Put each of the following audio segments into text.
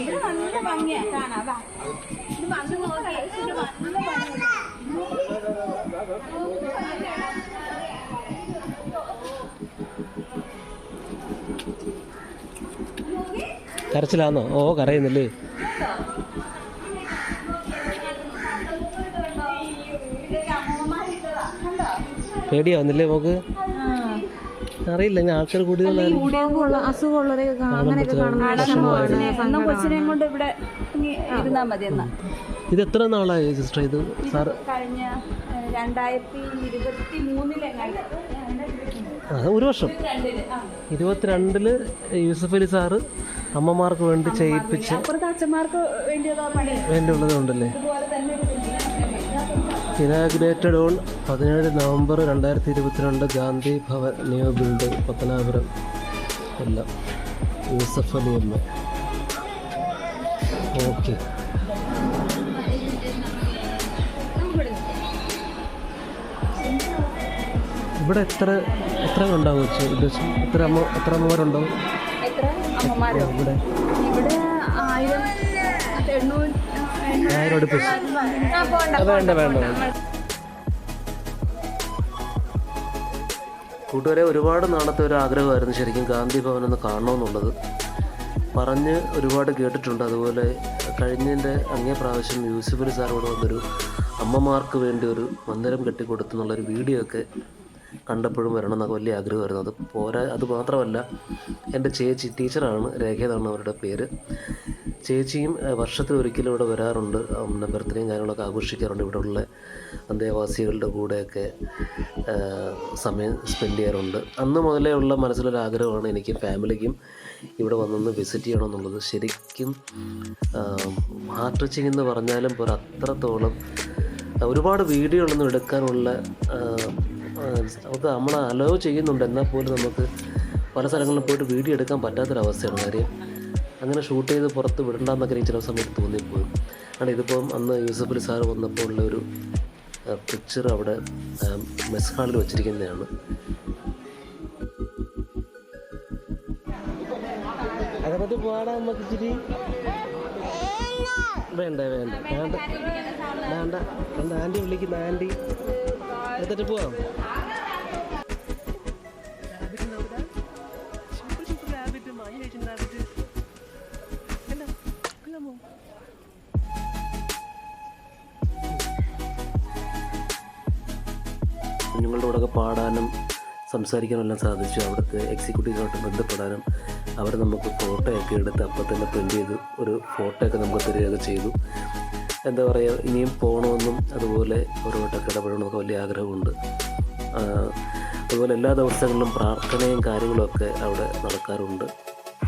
ഇവിടെ നല്ല ഭംഗിയാ. കാണാം വാ. ഇത് വന്ന് ഇത് വന്ന് കരച്ചിലാന്നോ? ഓ കരയുന്നില്ലേ? കണ്ടോ പേടിയാവുന്നില്ലേ മോക്ക്? അറിയില്ല ഞാൻ ആൾക്കാർ കൂടുതൽ അങ്ങനെയൊക്കെ കൊച്ചിനെയും കൊണ്ട് ഇവിടെ മതി എന്നാ. ഇത് എത്ര നാളായി സിസ്റ്റർ ഇത്? സാർ കഴിഞ്ഞ രണ്ടായിരത്തി ഇരുപത്തി ഒരു വർഷം. ഇരുപത്തിരണ്ടിൽ യൂസഫ് അലി സാറ് അമ്മമാർക്ക് വേണ്ടി ചെയ്യിപ്പിച്ച് അച്ഛന്മാർക്ക് തന്നെ ഇനാഗ്രേറ്റഡ് ഓൺ പതിനേഴ് നവംബർ രണ്ടായിരത്തി ഇരുപത്തിരണ്ട് Gandhi Bhavan new build Pathanapuram Kollam Yusuf Ali M okay. ഇവിടെ എത്ര എത്ര ഉണ്ടാവും വെച്ച് ഉദ്ദേശം? എത്ര അമ്മ എത്ര അമ്മമാരുണ്ടാവും? ഇവിടെ വേണ്ട വേണ്ട കൂട്ടുകാരെ ഒരുപാട് നാളത്തെ ഒരു ആഗ്രഹമായിരുന്നു ശരിക്കും ഗാന്ധി ഭവൻ ഒന്ന് കാണണമെന്നുള്ളത്. പറഞ്ഞ് ഒരുപാട് കേട്ടിട്ടുണ്ട്. അതുപോലെ കഴിഞ്ഞതിന്റെ അങ്ങേ പ്രാവശ്യം യൂസഫലി സാറോട് വന്നൊരു അമ്മമാർക്ക് വേണ്ടി ഒരു മന്ദിരം കെട്ടിക്കൊടുത്തു എന്നുള്ളൊരു വീഡിയോ ഒക്കെ കണ്ടപ്പോഴും വരണം എന്നൊക്കെ വലിയ ആഗ്രഹമായിരുന്നു. അത് പോരാ അത് മാത്രമല്ല എന്റെ ചേച്ചി ടീച്ചറാണ് രേഖ എന്നാണ് അവരുടെ പേര്. ചേച്ചിയും വർഷത്തിൽ ഒരിക്കലും ഇവിടെ വരാറുണ്ട്. ബർത്ത്ഡേയും കാര്യങ്ങളൊക്കെ ആഘോഷിക്കാറുണ്ട്. ഇവിടെയുള്ള അന്തേവാസികളുടെ കൂടെയൊക്കെ സമയം സ്പെൻഡ് ചെയ്യാറുണ്ട്. അന്ന് മുതലേ ഉള്ള മനസ്സിലൊരു ആഗ്രഹമാണ് എനിക്ക് ഫാമിലിക്കും ഇവിടെ വന്നൊന്ന് വിസിറ്റ് ചെയ്യണമെന്നുള്ളത്. ശരിക്കും ഹാർട്ട് ടച്ചിങ് എന്ന് പറഞ്ഞാലും പോരാ അത്രത്തോളം ഒരുപാട് വീഡിയോകളൊന്നും എടുക്കാനുള്ള നമുക്ക് നമ്മൾ അലോ ചെയ്യുന്നുണ്ട്. എന്നാൽ പോലും നമുക്ക് പല സ്ഥലങ്ങളിലും പോയിട്ട് വീഡിയോ എടുക്കാൻ പറ്റാത്തൊരവസ്ഥയാണ് കാര്യം. അങ്ങനെ ഷൂട്ട് ചെയ്ത് പുറത്ത് വിടണ്ടെന്നൊക്കെ എനിക്ക് ചില സമയത്ത് തോന്നിപ്പോയി. ആണ് ഇതിപ്പം അന്ന് യൂസഫ് അലി സാറ് വന്നപ്പോൾ ഉള്ള ഒരു പിക്ചർ അവിടെ മെസ് ഹാളിൽ വെച്ചിരിക്കുന്നതാണ്. അതേപറ്റി പാടാൻ നമുക്ക് ഇച്ചിരി. വേണ്ട വേണ്ട. വേണ്ട. വേണ്ട. ആന്റി വിളിക്കുന്ന ആന്റി. എടുത്തിട്ട് പോവാം. കുഞ്ഞുങ്ങളുടെ കൂടെയൊക്കെ പാടാനും സംസാരിക്കാനും എല്ലാം സാധിച്ചു. അവിടുത്തെ എക്സിക്യൂട്ടീവുമായിട്ട് ബന്ധപ്പെടാനും അവർ നമുക്ക് ഫോട്ടോയൊക്കെ എടുത്ത് അപ്പം തന്നെ പ്രിന്റ് ചെയ്ത് ഒരു ഫോട്ടോയൊക്കെ നമുക്ക് തരികയൊക്കെ ചെയ്തു. എന്താ പറയുക ഇനിയും പോകണമെന്നും അതുപോലെ അവരുമായിട്ടൊക്കെ ഇടപെടണമെന്നൊക്കെ വലിയ ആഗ്രഹമുണ്ട്. അതുപോലെ എല്ലാ ദിവസങ്ങളിലും പ്രാർത്ഥനയും കാര്യങ്ങളൊക്കെ അവിടെ നടക്കാറുണ്ട്.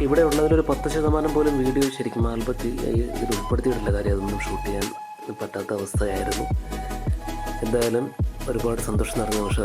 ഇവിടെ ഉള്ളതിലൊരു പത്ത് ശതമാനം പോലും വീഡിയോ ശരിക്കും ആൽബത്തിൽ ഇതിൽ ഉൾപ്പെടുത്തിയിട്ടില്ല. കാര്യം അതൊന്നും ഷൂട്ട് ചെയ്യാൻ പറ്റാത്ത അവസ്ഥയായിരുന്നു. എന്തായാലും ഒരുപാട് സന്തോഷം നിറഞ്ഞ നിമിഷം